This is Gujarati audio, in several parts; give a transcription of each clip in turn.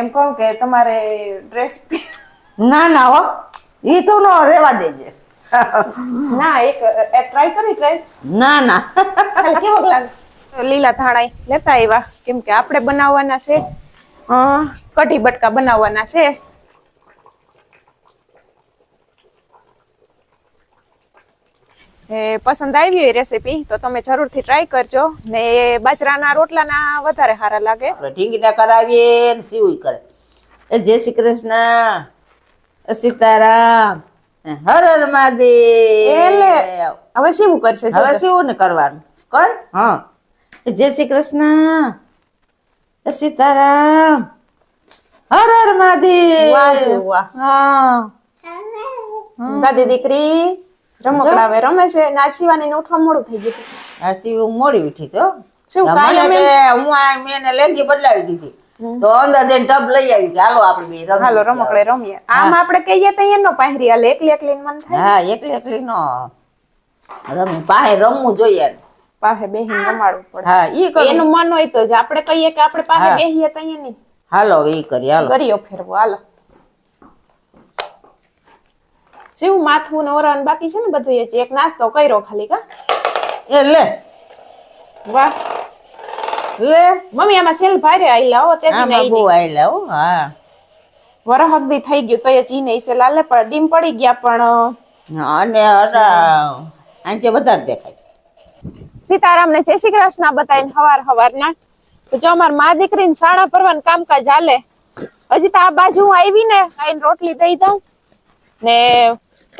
એમ કહું કે તમારે ડ્રેસ ના ના હો. એ તો નો રેવા દેજે. ના એક ટ્રાય કરી ટ્રાય ના ના. ખાલી કેવો લાગે? લીલા ધાણા લેતા આવ્યા. કેમ કે આપણે બનાવવાના છે. કઢી બટકા બનાવવાના છે. પસંદ આવી હોય રેસીપી તો તમે જરૂરથી ટ્રાય કરજો. ને એ બાજરાના રોટલાના વધારે સારા લાગે. ઢીંગીના કરાવીએ ને સીવું કરે. એ જય શ્રી કૃષ્ણ સીતારામ હર હર મહાદેવ. હવે શીવું કરશે હવે. સીવું ને કરવાનું. કર? હા. જય શ્રી કૃષ્ણ સીતારામ હર હર મહાદેવ. વાહ વાહ. હા. દાદી દીકરી. રમકડા હવે રમે છે ને શિવાની ઉઠવા મોડું થઈ ગયું. આ સીવું મોડી ઉઠી તો. શું કાયમ હું આ મેને લેંગી બદલાવી દીધી. તો અંદર જઈને ટબ લઈ આવી કે હાલો આપણે બે. હાલો રમકડે રમીએ. આમ આપણે કહીએ તો એનો પહેરી હાલે એકલી એકલી મન થાય. હા એકલી એકલી નો રમી. પાસે રમવું જોઈએ પાહે બેહીને રમાડવું પડે. હા ઈ કરું. એનું મન હોય તો જ. આપણે કહીએ કે આપણે પાહે. બેહીએ તો અહીંયા નહીં. હાલો ઈ કરી હાલો. ગરિયો ફેરવો હાલો. જેવું માથું ને બાકી છે ને બધું એ એક નાસ્તો કર્યો ખાલી કા. એ લે. વાહ. લે. મમ્મી આમાં સેલ ભારે આઈલા હો તેથી નહીં બહુ આયલા હો હા. વરહગદી થઈ ગયું તો એ ચી નહીં છે લાલે પણ ડીમ પડી ગયા પણ અને આંચે વધારે દેખાય. સીતારામ ને જય શ્રી કૃષ્ણ બતાવીને હવાર હવાર ના. તો જો અમાર મા દીકરીને શાળા ભરવાનું કામકાજ હાલે હજી તો આ બાજુ હું આવી ને આઈને રોટલી દઈ દઉં ને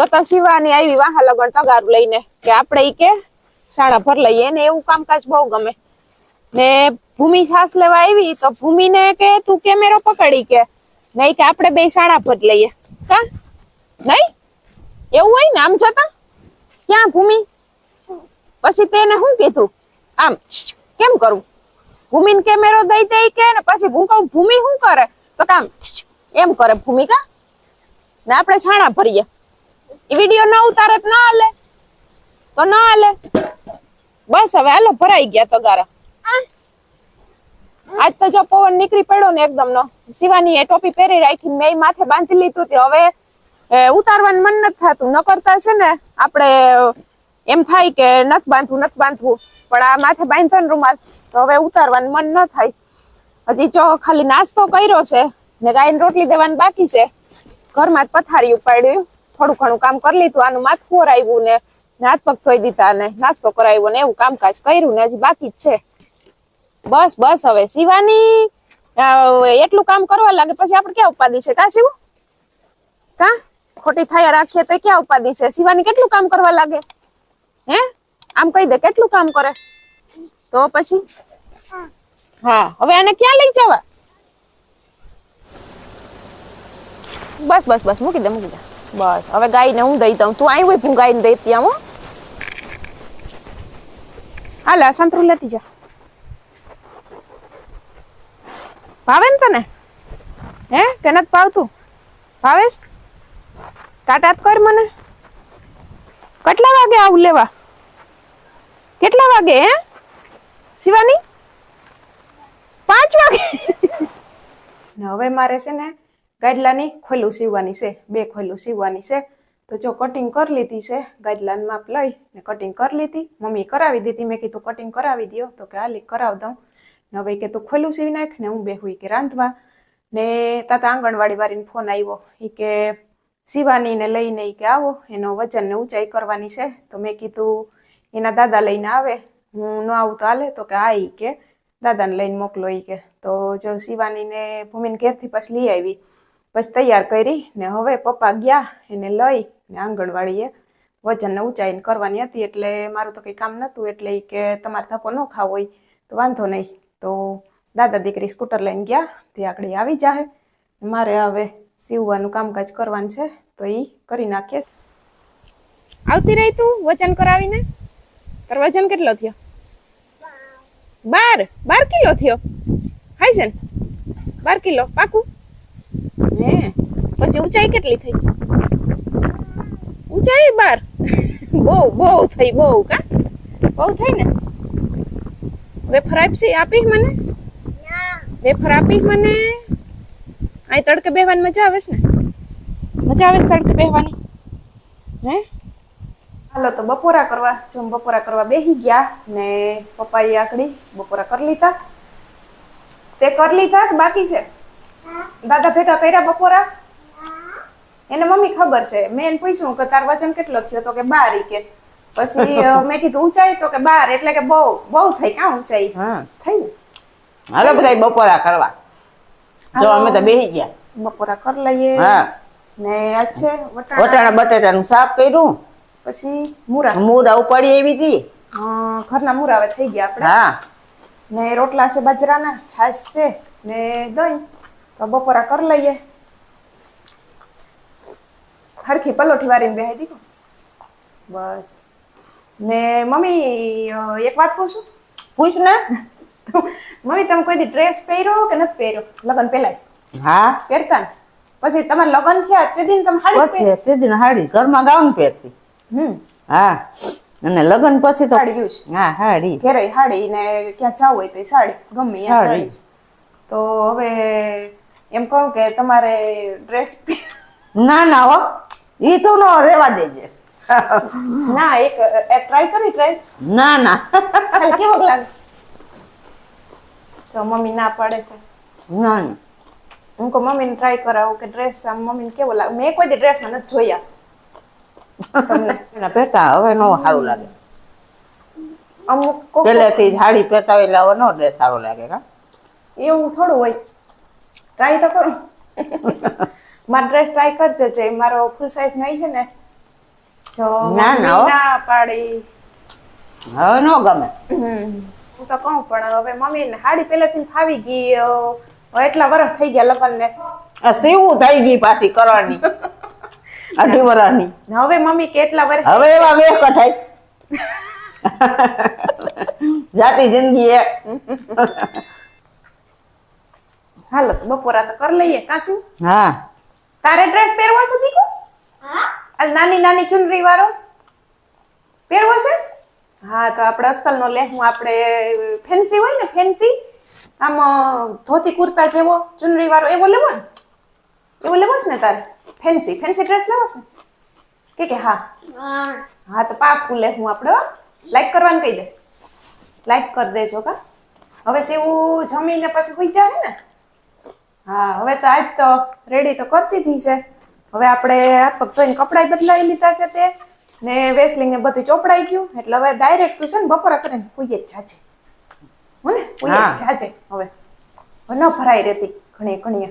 તો તો શિવાની આવી વાહા લગન તગારું લઈને કે આપણે ઈ કે શાળા ભર લઈએ. ને એવું કામકાજ બહુ ગમે. ને ભૂમિ છાસ લેવા આવી તો ભૂમિને કે તું કેમેરો પકડી કે. નહીં કે આપણે બે શાળા ભર લઈએ. કા? નહીં? એવું હોય ને આમ જોતા? ક્યાં ભૂમિ? પછી તેને શું કીધું? આમ કેમ કરવું ભૂમિને કેમેરો દઈ દઈ કે ને પછી હું કહું, ભૂમિ શું કરે? તો કામ એમ કરે ભૂમિકા ને આપણે છાણા ભરીએ. એ વીડિયો ના ઉતારે તો ના હાલે. તો ના હાલે. બસ હવે હાલો, ભરાઈ ગયા તગારા. આજ તો જો પવન નીકળી પડ્યો ને એકદમ નો શિવાની એ ટોપી પહેરી રાખી મેં માથે બાંધી લીધું તે હવે ઉતારવાનું મન નથી થતું. ન કરતા છે ને, આપણે એમ થાય કે નથી બાંધવું નથી બાંધવું. પણ આ માથે બાંધતો ને રૂમાલ, તો હવે ઉતારવાનું મન ન થાય. હજી જો ખાલી નાસ્તો કર્યો છે ને ગાયને રોટલી દેવાની બાકી છે. ઘરમાં જ પથારી ઉપાડ્યું. થોડું ઘણું કામ કરી લીધું, આનું માથું આવ્યું ને, હાથ પગ ધોઈ દીધા ને, નાસ્તો કરાવ્યો ને, એવું કામકાજ કર્યું ને, હજી બાકી જ છે. બસ બસ, હવે શિવાની એટલું કામ કરવા લાગે, પછી આપણે ક્યાં ઉપાદી છે? કા શિવ? કા? ખોટી થયા રાખીએ તો ક્યાં ઉપાદી છે? શિવાની કેટલું કામ કરવા લાગે? હે? આમ કહી દે, કેટલું કામ કરે? તો પછી? હા, હવે આને ક્યાં લઈ જવા? બસ બસ બસ, મૂકી દે મૂકી દે. બસ હવે ગાયને હું દઈ દઉં. તું આવી હોય હું ગાયને દઈ ત્યાં હું. હાલ આ સંતરું લેતી જા. ભાવે ને તને? હે કે નથી ભાવતું? ભાવેશ? ટાટા કર મને. કેટલા વાગે આવું લેવા? કેટલા વાગે હે? શિવાની? પાંચ વાગે? હવે મારે છે ને ગાડલાની ખોલું સીવવાની છે, બે ખોલું સીવવાની છે. તો જો કટિંગ કરી લીધી છે, ગાડલાનું માપ લઈ ને કટિંગ કરી લીધી. મમ્મી કરાવી દીધી, મેં કીધું કટિંગ કરાવી દ્યો. તો કે હાલી, કરાવ દઉં. ને હવે કે તું ખોલું સીવી નાખ, ને હું બેહું કે રાંધવા. ને તાતા આંગણવાડી વાળીને ફોન આવ્યો એ કે શિવાનીને લઈને કે આવો. એનો વજન ને ઊંચાઈ કરવાની છે. તો મેં કીધું એના દાદા લઈને આવે. હું ન આવું તો હાલે. તો કે હા કે. દાદાને લઈને મોકલો એ કે. તો જો શિવાનીને ભૂમિને ઘેરથી પછી લઈ આવી. પછી તૈયાર કરી ને હવે પપ્પા ગયા એને લઈ ને આંગણવાડીએ. વજનને ઊંચાઈને કરવાની હતી એટલે મારું તો કંઈ કામ નહોતું, એટલે કે તમારે ધક્કો ન ખાવો હોય તો વાંધો નહીં. તો દાદા દીકરી સ્કૂટર લઈને ગયા, તે આગળ આવી જાહે. મારે હવે સીવવાનું કામકાજ કરવાનું છે, તો એ કરી નાખીએ. આવતી રહી તું વજન કરાવીને? તાર વજન કેટલો થયો? બાર. બાર કિલો થયો? હાય છે ને બાર કિલો. પાકું. પછી ઊંચાઈ કેટલી થઈ? ઊંચાઈ બાર? બહુ બહુ થઈ બહુ કા? બહુ થઈ ને? વેફર આપી આપી મને? વેફર આપી મને? અહીં તડકે બેહવાની મજા આવે છે ને? મજા આવે છે તડકે બેહવાની? હે? હાલો તો બપોરા કરવા જો બપોરા કરવા બેહી ગયા ને પપ્પાએ આકડી બપોરા કરી લીધા. તે કરી લીધા બાકી છે? દાદા ભેગા કર્યા બપોરા? એને મમ્મી ખબર છે. મેં એને પૂછ્યું કે તાર વજન કેટલો થયો? તો કે બાર કે. પછી મેં કીધું ઊંચાઈ તો કે બાર એટલે કે બહુ બહુ થઈ કા ઊંચાઈ? થઈ હાલો બધા બપોરા કરવા. જો અમે તો બેસી ગયા. બપોરા કરી લઈએ. ને આ છે વટાણા. બટેટા નું શાક કર્યું. પછી મૂરા. મૂરા ઉપાડી આવી હતી. ઘરના મૂરા હવે થઈ ગયા આપણે. હા. ને રોટલા છે બાજરાના છાશ છે ને દહીં. તો બપોરા કરી લઈએ. હરખી પલોઠી વારીને બેહાઈ દીધો. બસ. ને મમ્મી એક વાત પૂછું? પૂછ ને. મમ્મી તમે કોઈ દી ડ્રેસ પહેર્યો કે નથી પહેર્યો? લગ્ન પહેલા હા. પહેરતા ને? પછી તમારે લગ્ન થયા તે દિન તમે હાડી પછી તે દિન હાડી ઘરમાં ગાઉન પહેરતી. હમ. હા. અને લગ્ન પછી તો હાડી યુઝ હા હાડી. ઘેરે હાડી ને ક્યાં જાવ હોય તો સાડી. ગમે. સાડી તો હવે એમ કહું કે તમારે ડ્રેસ ના ના હો. ઈ તો નો રેવા દેજે. ના એક ટ્રાય કરી ટ્રાય ના ના. ખાલી કેવો લાગે? તો મમ્મી ના પાડે છે. ના હું કહું મમ્મીને ટ્રાય કરાવું કે ડ્રેસ આમ મમ્મીને કેવો લાગે? મેં કોઈ દી ડ્રેસમાં નથી જોયા. તમને? એના પહેરતા હવે નો સારું લાગે. અમુક પહેલેથી હાડી પહેરતા હોય એટલે હવે નો ડ્રેસ સારો લાગે કા એવું થોડું હોય. ટ્રાય તો કરો. મારો ડ્રેસ ટ્રાય કરજો જે મારો ફૂલ સાઈઝ નહીં છે ને જો ના, ના, પાડી. હવે નો ગમે. હું તો કહું પણ હવે મમ્મી હાડી પહેલેથી ફાવી ગઈ એટલા વર્ષ થઈ ગયા લગ્ન ને સીવું થઈ ગઈ પાછી કરવાની. અઢી વર્ષની હવે મમ્મી કેટલા વર્ષ હવે એવા વેહ કઠાઈ જાતી જિંદગી એ. હાલો બપોરા તો કરી લઈએ કાશું. હા. તારે ડ્રેસ પહેરવો છે દીકો? આ નાની નાની ચુનરી વાળો? પહેરવો છે? હા તો આપણે અસ્તલનો લેહું આપણે ફેન્સી હોય ને ફેન્સી આમ ધોતી કુર્તા જેવો ચુનરી વાળો એવો લેવો ને? એવો લેવો છે ને તારે? ફેન્સી ફેન્સી ડ્રેસ લેવો છે? કે કે હા? હા. તો પાકું લેહું આપણે લાઈક કરવાનું કહી દે. લાઈક કરી દેજો કા. હવે સેવું જમીને પછી હોઈ જાય ને. હા હવે તો આજ તો રેડી તો કરતી દીધી છે. હવે આપણે હાથ પગ ધોઈને કપડાય બદલાવી લીધા છે તે. ને વેસલિંગ ને બધું ચોપડાઈ ગયું. એટલે હવે ડાયરેક્ટ તું છે ને બપોરા કરીને પૂજે જ જાજે. હો ને? પૂજે. જ જાજે. હવે ન ભરાઈ રહેતી ઘણી ઘણી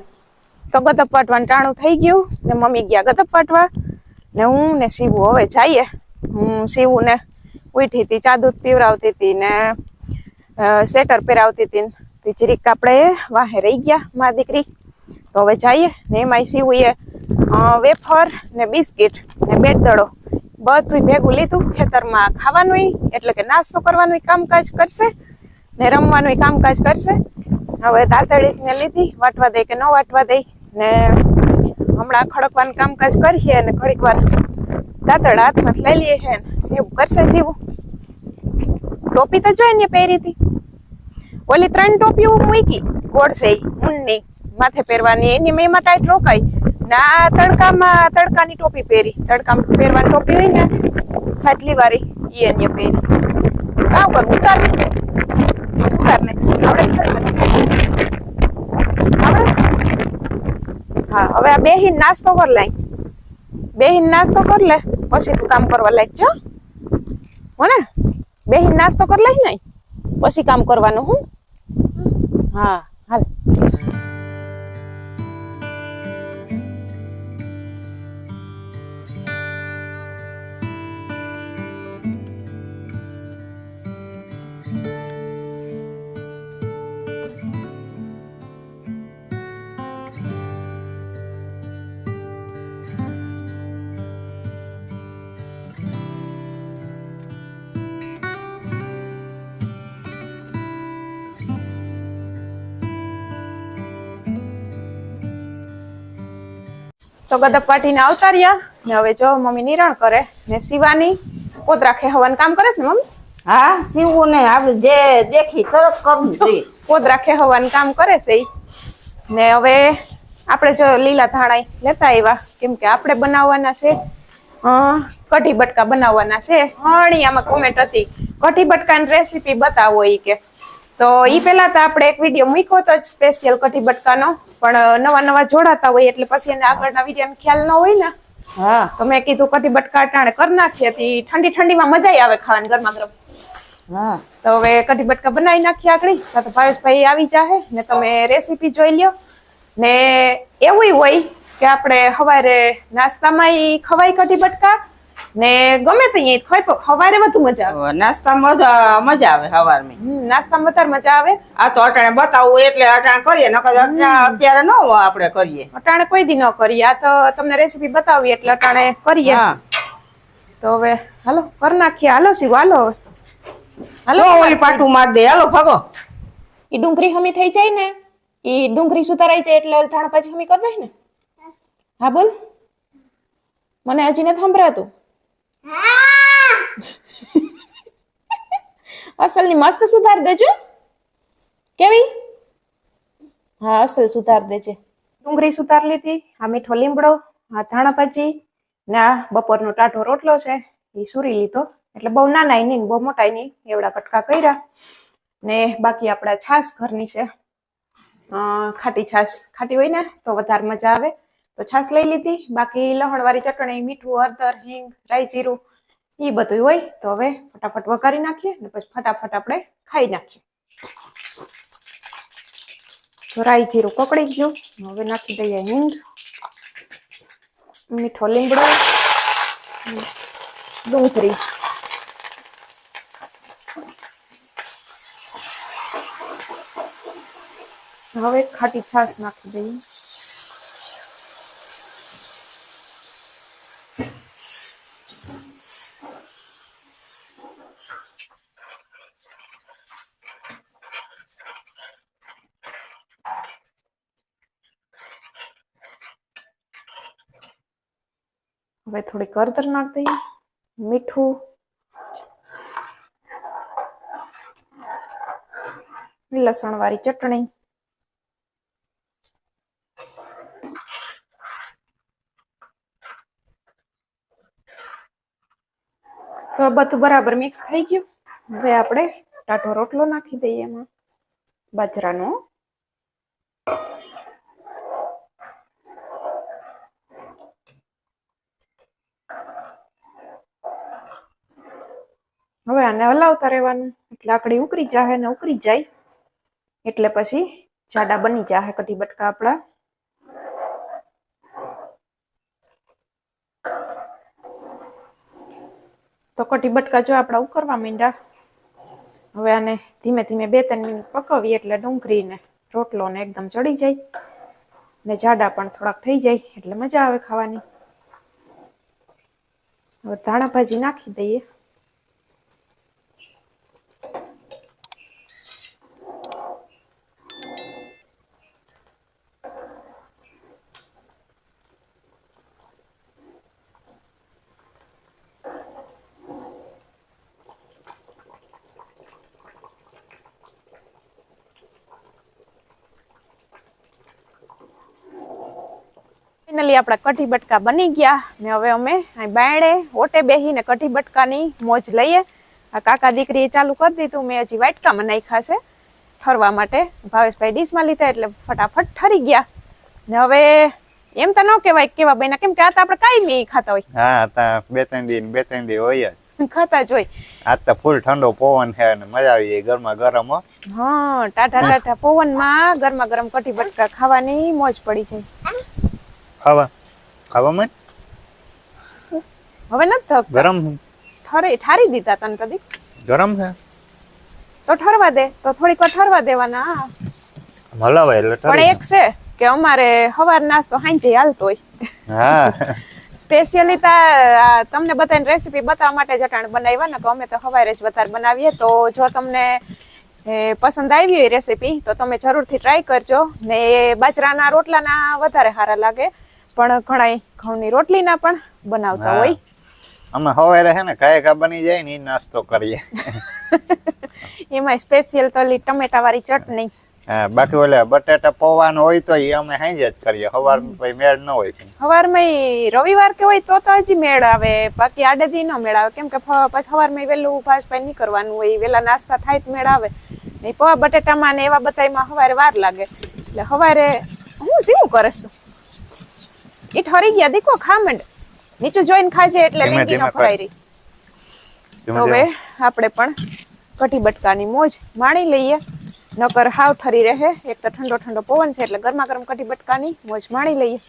તો ગતપ પાટવાનું ટાણું થઈ ગયું ને મમ્મી ગયા ગતપ પાટવા. ને હું ને શિવું હવે જઈએ. હું શિવું ને ઉઠી હતી ચા દૂધ પીવરાવતી હતી ને સેટર પહેરાવતી હતી ને. તે જરીક આપણે વાહે રહી ગયા મારી દીકરી. તો હવે જઈએ ને એમાં સીવું વેફર ને બિસ્કિટ ને બેટદડો બધું ભેગું લીધું, ખેતરમાં ખાવાનું એટલે કે નાસ્તો કરવાનું કામકાજ કરશે ને રમવાનું કામકાજ કરશે. હવે દાંતડી ને લીધી, વાટવા દઈ કે ન વાટવા દઈ ને હમણાં ખડકવાનું કામકાજ કરીએ અને ઘડીક વાર દાંતડ હાથમાં લઈ લઈએ ને. એવું કરશે સીવું. ટોપી તો જોઈ ને પહેરી હતી ઓલી ત્રણ ટોપીઓ મૂકી, ગોળ છે ઊનની, માથે પહેરવાની, એની મેં એમાં ટાઈટ રોકાઈ. ના તડકામાં, તડકાની ટોપી પહેરી, તડકામાં પહેરવાની ટોપી હોય ને સાટલી વાળી એ એને પહેરી. કામ કર ઉતાર ઉતાર ને? આવડે? હા, હવે આ બેહીન નાસ્તો કર લઈ બેહીન નાસ્તો કર લે, પછી તું કામ કરવા લાગજો હો ને બેહીન નાસ્તો કર લઈ ને? પછી કામ કરવાનું હું? હા હાલ. તો ગદપ પાટીને આવતા રહ્યા ને હવે જો મમ્મી નિરણ કરે ને શિવાની પોતરા ખેહવાનું કામ કરે છે ને મમ્મી? હા સીવું ને આપણે જે દેખી તરત કરવું જોઈએ. પોદરા ખેહવાનું કામ કરે છે ને હવે આપણે જો લીલા ધાણા લેતા આવ્યા કેમ કે આપણે બનાવવાના છે કઢી બટકા બનાવવાના છે. ઘણી આમાં કોમેન્ટ હતી કઢી બટકાની રેસીપી બતાવો એ કે. તો ઈ પહેલા તો આપણે એક વીડિયો મૂક્યો તો સ્પેશિયલ કઢી બટકાનો. પણ નવા નવા જોડાતા હોય એટલે પછી એને આગળના વિડીયોનો ખ્યાલ ન હોય ને. હા. તો મેં કીધું કઢી બટકા અટાણે કરી નાખીએ ઠંડી ઠંડીમાં મજા આવે ખાવાની ગરમા ગરમ. હા. તો હવે કઢી બટકા બનાવી નાખીએ આગળ. તો ભાવેશભાઈ આવી જાહે ને તમે રેસીપી જોઈ લ્યો. ને એવું હોય કે આપણે સવારે નાસ્તામાં ખવાય કઢી બટકા ને ગમે તે ઈ ખવાય પણ સવારે વધુ મજા આવે. નાસ્તામાં મજા આવે સવારમાં હમ, નાસ્તામાં વધારે મજા આવે. આ તો અટાણે બતાવવું એટલે અટાણે કરીએ નકર અત્યારે ન આપણે કરીએ. અટાણે કોઈ દી ન કરીએ. આ તો તમને રેસીપી બતાવી એટલે અટાણે કરીએ. તો હવે હાલો કર નાખીએ. હાલો શિવ હાલો. હાલો ઓલી પાટું માર દે હાલો ભાગો. ઈ ડુંગળી હમી થઈ જાય ને ઈ ડુંગળી સુતારાઈ જાય એટલે ધાણા પછી હમી કરી દે ને. હા બોલ. મને હજી નથી સંભળાતું. અસલની મસ્ત સુધાર દેજો. કેવી? હા, અસલ સુધાર દેજે. ડુંગળી સુધાર લીધી આ મીઠો લીમડો આ ધાણા ભાજી, ને આ બપોરનો ટાઢો રોટલો છે, એ સુરી લીધો. એટલે બહુ નાના નહીં, બહુ મોટા નહીં, એવડા કટકા કર્યા. ને બાકી આપણા છાશ ઘરની છે. ખાટી છાશ ખાટી હોય ને, તો વધારે મજા આવે. તો છાશ લઈ લીધી. બાકી લહણવાળી ચટણી, મીઠું, હળદર, હિંગ, રાઈ જીરું એ બધું હોય. તો હવે ફટાફટ વઘારી નાખીએ ને પછી ફટાફટ આપણે ખાઈ નાખીએ. તો રાઈ જીરું કકડી ગયું. હવે નાખી દઈએ હિંગ. મીઠો લીમડો ડુંગળી. હવે ખાટી છાશ નાખી દઈએ. હવે થોડી કરદર નાખ દઈએ મીઠું. લસણ વાળી ચટણી. બધું બરાબર મિક્સ થઈ ગયું. હવે આપણે ટાઢો રોટલો નાખી દઈએ એમાં. બાજરાનો. હવે આને હલાવતા રહેવાનું. એટલે આકડી ઉકળી જાહે ને ઉકળી જાય. એટલે પછી જાડા બની જાહે કઢી બટકા આપણા. તો કઢી બટકા જો આપણા ઉકરવા માંડ્યા. હવે આને ધીમે ધીમે બે ત્રણ મિનિટ પકવીએ એટલે ડુંગળીને, રોટલોને એકદમ ચડી જાય. ને જાડા પણ થોડાક થઈ જાય એટલે મજા આવે ખાવાની. હવે ધાણા ભાજી નાખી દઈએ. ફાઇનલી આપણા કઢી બટકા બની ગયા ને હવે અમે અહીં બાયણે ઓટે બેહીને કઢી બટકાની મોજ લઈએ. આ કાકા દીકરીએ ચાલુ કરી દીધું મેં હજી વાટકામાં નાખ્યા છે. ઠરવા માટે ભાવેશભાઈ ડીશમાં લીધા એટલે ફટાફટ ઠરી ગયા. ને હવે એમ તો ન કહેવાય કેવા બન્યા કેમ કે આ તો આપણે કાંઈ નહીં ખાતા હોય. હા તા બે ત્રણ દિન બે ત્રણ દિન હોય જ. ખાતા જ હોય. આજ તો ફૂલ ઠંડો પવન છે અને મજા આવી જાય ગરમા ગરમ હો. હા ટાટા ટાટા પવનમાં ગરમા ગરમ કઢી બટકા ખાવાની મોજ પડી જાય. ખાવા. ખાવા મન હવે નથી થક ગરમ ઠરે ઠારી દીધા તને કદી ગરમ છે? તો ઠરવા દે તો થોડીક વાર ઠરવા દેવાના. હલાવાય એટલે પણ એક છે કે અમારે સવાર નાસ્તો હાંજે હાલતો હોય. હા. સ્પેશિયલી તમને બધાની રેસીપી બતાવવા માટે જટાણ બનાવ્યા ને કે અમે તો હવારે જ વધારે બનાવીએ. તો જો તમને પસંદ આવી હોય રેસીપી તો તમે જરૂરથી ટ્રાય કરજો. ને એ બાજરાના રોટલાના વધારે સારા લાગે. પણ ઘણા ઘઉંની રોટલીના પણ બનાવતા હોય. અમે સવારે છે ને કાંઈ કા બની જાય ને નાસ્તો કરીએ. એમાં સ્પેશિયલ તો ઓલી ટમેટા વાળી ચટણી. હા બાકી ઓલે બટેટા પૌવાનો હોય તો એ અમે હાંજે જ કરીએ. સવાર પછી મેળ ન હોય સવારમાં રવિવાર કે હોય તો તો હજી મેળ આવે. બાકી આડે દી ન મેળ આવે. કેમ કે પછી સવારમાં ઈ વહેલું ફાસ પાઈ નહીં કરવાનું હોય વહેલા નાસ્તા થાય તો મેળ આવે. નહીં પૌવા બટેટામાં ને એવા બધાયમાં સવારે વાર લાગે. એટલે સવારે હું શું કરે? તું ઈ ઠરી ગયા. દેખો ખામંડ નીચું જોઈને ખાજે એટલે લેંગી ન ફરાઈ રહી. હવે આપણે પણ કઢી બટકાની મોજ માણી લઈએ. નકર હાવ ઠરી રહે. એક તો ઠંડો ઠંડો પવન છે એટલે ગરમા ગરમ કઢી બટકાની મોજ માણી લઈએ.